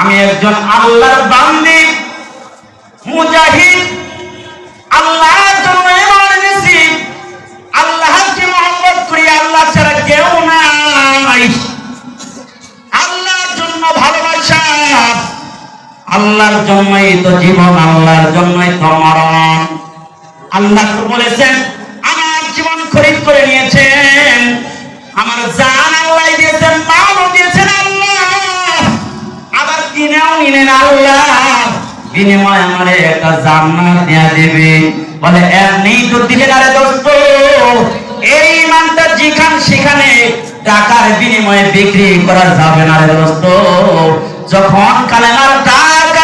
আমি একজন আল্লাহর বান্দি, মুজাহিদ। আল্লাহর জন্য মহব্বত করি, আল্লাহ ছাড়া কেউ নাই। আল্লাহর জন্য ভালোবাসা। আল্লাহর জন্যই তো জীবন, আল্লাহর জন্যই তো মরণ। আল্লাহ বলেছেন, আমার জীবন খরিদ করে নিয়েছেন। আমার জান আল্লাহ দিয়েছেন মালও কিনেও নিলেন আল্লাহ। বিনিময় একটা দেয়া দেবে। বলে, এমনি তো আরে দোস্ত। এই ইমানটা যেখান সেখানে টাকার বিনিময়ে বিক্রি করা যাবে না রে দোস্ত। যখন কালেমার টাকা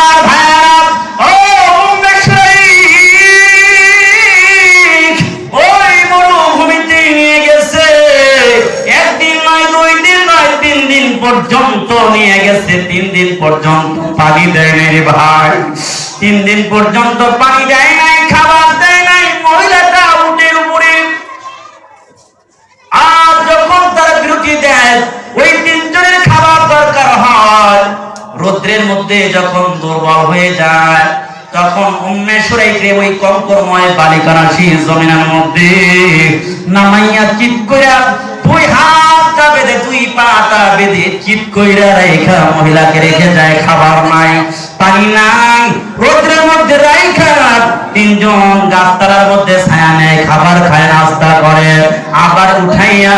নিয়ে গেছে তিন দিন পর্যন্ত পানি দেয় নাই রে ভাই। তিন দিন পর্যন্ত পানি দেয় নাই, খাবার দেয় নাই, মহিলাটা উঠের উপরে। আর যখন তার বিরতি দেয়, ওই তিনজনের খাবার দরকার হয়। রৌদ্রের মধ্যে যখন দুর্বল হয়ে যায়, তখন উন্মেশ্বরাইকে ওই কঙ্করময় বালিকারাশি জমিনের মধ্যে নামাইয়া চিত কইরা দুই বেঁধে দুই বেঁধে চিত কইরা রেখা মহিলাকে রেখে যায়, খাবার নাই, পানি নাই। রৌদ্রের মধ্যে রাইখা তিনজন মধ্যে ছায়া নেয়, খাবার খায়, নাস্তা করে। আবার উঠাইয়া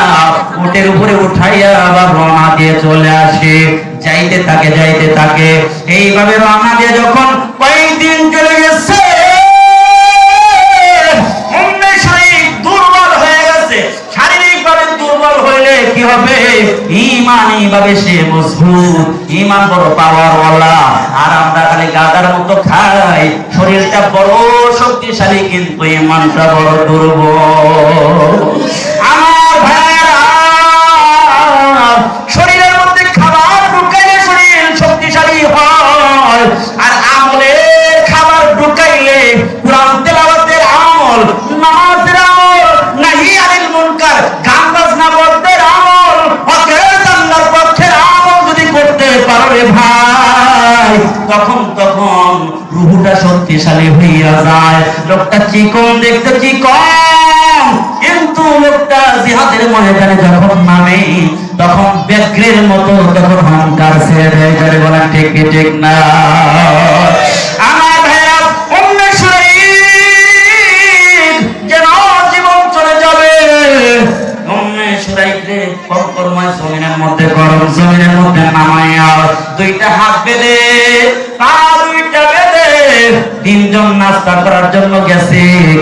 উটের উপরে উঠাইয়া আবার রওনা দিয়ে চলে আসে। যাইতে থাকে যাইতে থাকে। এইভাবে রওনা দিয়ে যখন কয়েকদিন চলে গেছে। শারীরিকভাবে দুর্বল হইলে কি হবে? ইমানি ভাবে সে মজবুত। ইমান বড় পাওয়ার ওয়ালা আর আমরা খালি গাদার মতো খাই। শরীরটা বড় শক্তিশালী, কিন্তু ইমানটা বড় দুর্বল। তখন তখন রুহুটা শক্তিশালী হইয়া যায়। লোকটা চিকন, দেখতে চিকন। কিন্তু লোকটা জিহাদের ময়দানে যখন নামে, তখন ব্যাঘ্রের মতো তখন হংকার ছেড়ে দেয় বলেন ঠিক ঠিক না?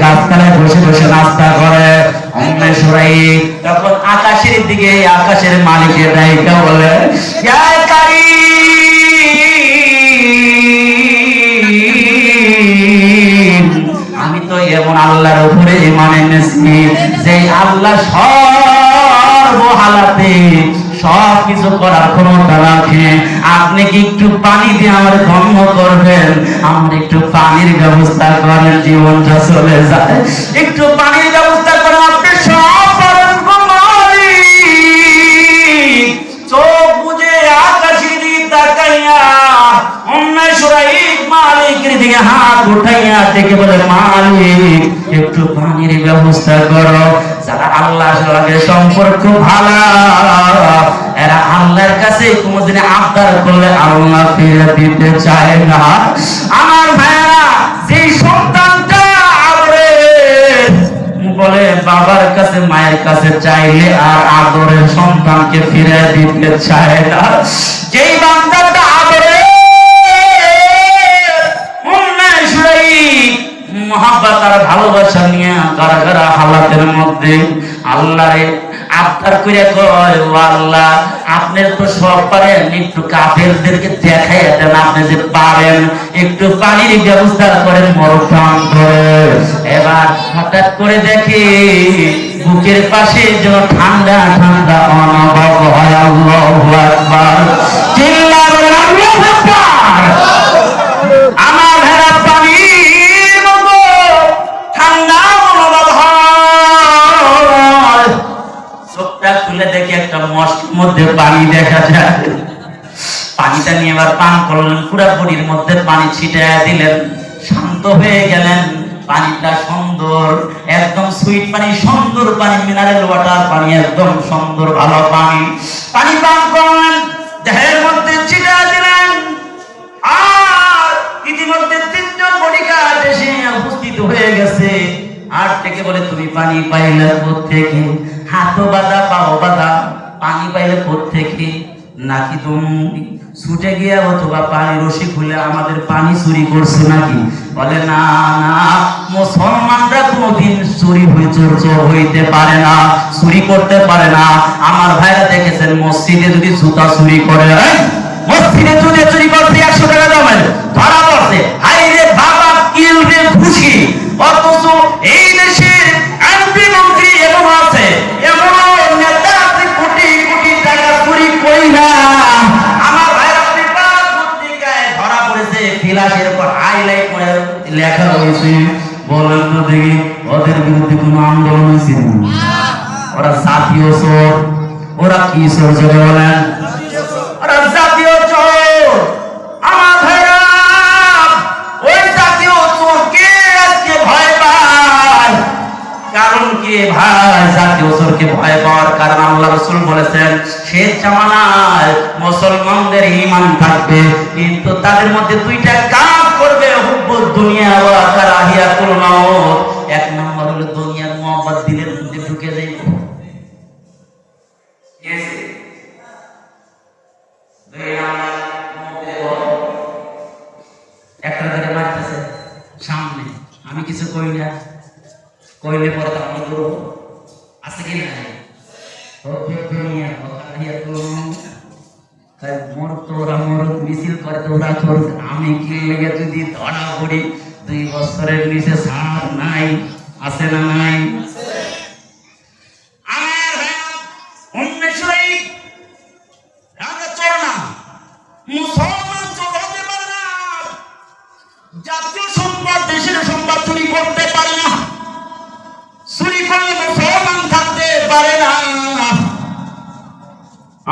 গাছতলায় বসে বসে নাস্তা করে তখন আকাশের দিকে আকাশের মালিকের বলে আমি তো এমন আল্লাহর উপরে ইমান এনেছি যে আল্লাহ সর্বহালাতে সব কিছু করার ক্ষমতা রাখে আপনি কি একটু পানি দিয়ে আমার ধন্য করবেন? আমার একটু পানির ব্যবস্থা করেন জীবনটা চলে যায়। একটু পানির ব্যবস্থা করেন, আপনি সব হাত উঠাইয়া থেকে বলে, মালিক, একটু পানির ব্যবস্থা করো। আল্লাহর সঙ্গে সম্পর্ক ভালো। এরা আল্লাহর কাছে কোনদিন আবদার করলে আল্লাহ ফিরে দিতে চায় না। আমার ভাইয়েরা যে সন্তানটা আদরের বলে, বাবার কাছে, মায়ের কাছে চাইলে আর আদরের সন্তানকে ফিরে দিতে চায় না। যেই বান্দাটা আদরে আদরের মহাব্বাত আর ভালোবাসা নিয়ে কারা কারা হালাতের মধ্যে আল্লাহরে আবদার করে কয় আল্লাহ, আপনি তো সব পারেন, একটু কাফেরদেরকে দেখাই দেন, আপনি যে পারেন, একটু পানির ব্যবস্থা করেন মরুখান করে এবার হঠাৎ করে দেখি বুকের পাশে যেন ঠান্ডা ঠান্ডা অনুভব হয়, আল্লাহু আল্লাহু আমার মস্কের মধ্যে পানি দেখা যায়। পানিটা নিয়ে এবার পান করলেন পুরা বডির মধ্যে পানি ছিটায় দিলেন, শান্ত হয়ে গেলেন। পানিটা সুন্দর, একদম সুইট পানি, সুন্দর পানি মিনারেল ওয়াটার পানি, একদম সুন্দর ভালো পানি। পানি পান করলেন দেহের মধ্যে ছিটায় দিলেন। আর ইতিমধ্যে তিনজন বডিগার্ড এসে উপস্থিত হয়ে গেছে। আর থেকে বলে, তুমি পানি পাইলে থেকে হাতও বাঁধা, পাও বাঁধা। পানি পাইলে থেকে নাকি তুমি ছুটে গিয়া অথবা পানি রশি খুলে আমাদের পানি চুরি করছে নাকি? বলে, না না, মুসলমানরা কোনোদিন চুরি হয়ে চোর হইতে পারে না, চুরি করতে পারে না। আমার ভাইরা দেখেছেন মসজিদে যদি জুতা চুরি করে পড়েছে উপর হাইলাইট করে লেখা হয়েছে বলেন তো দেখি ওদের বিরুদ্ধে কোনো আন্দোলন হয়েছে না? ওরা জাতীয় চোর। ওরা কি চোর চোরে বলেন? ওরা জাতীয় চোর। আমার ভাইরা ওই জাতীয় চোরকে আজকে ভয় পায়? কারণ কি ভাই জাতীয় চোরকে ভয় পাওয়ার কারণ আল্লাহ রসুল বলেছেন শেষ জামানায় মুসলমানদের ইমান থাকবে কিন্তু তাদের মধ্যে দুইটা কাজ করবে হুব্বুদ দুনিয়া ওয়া কারাহিয়াতুল মাউত। এক নম্বর হলো দুনিয়ার মোহাম্মত দিলের মধ্যে ঢুকে যাইবে। একটা ধরে মারতেছে সামনে। আমি কিছু কই না। কইলে পরে তো আমি করব আছে কি না ওকে দুনিয়া ওকাহিয়া তো তাই মোর তো ওরা মোর মিছিল করে তো ওরা তোর আমি কি লেগে যদি ধরা পড়ি দুই বছরের নিচে সার নাই আছে না নাই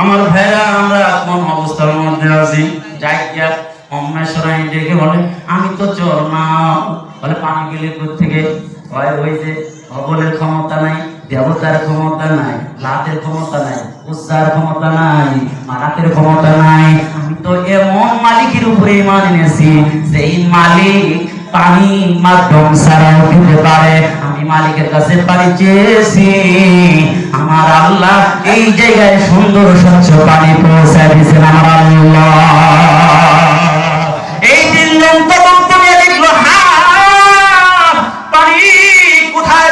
আমার ভাইরা, আমরা কোন অবস্থার মধ্যে আছি? যাই গিয়া অম্মেশ্বরাই ডেকে বলে, আমি তো চোর না বলে, পানি গেলে থেকে হয় ওই যে অবলের ক্ষমতা নাই, দেবতার ক্ষমতা নাই, লাতের ক্ষমতা নাই, উচ্চার ক্ষমতা নাই, মারাতের ক্ষমতা নাই। আমি তো এমন মালিকের উপরে ইমান এনেছি সেই মালিক পানি মাধ্যম ছাড়াও দিতে পারে। আমি মালিকের কাছে পানি চেয়েছি। আমার আল্লাহ এই জায়গায় সুন্দর স্বচ্ছ পানি পৌঁছায় দিয়েছেন আমার আল্লাহ। কোথায়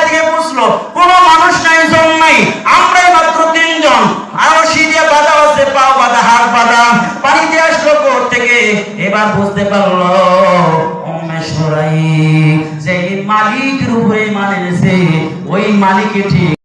কোনো মানুষ নাই মাত্র তিনজন। আরও পাও পানি দিয়ে আসলো থেকে এবার বুঝতে পারল অম্মেশ্বরাই যে মালিকের উপরে মানে ওই মালিকই ঠিক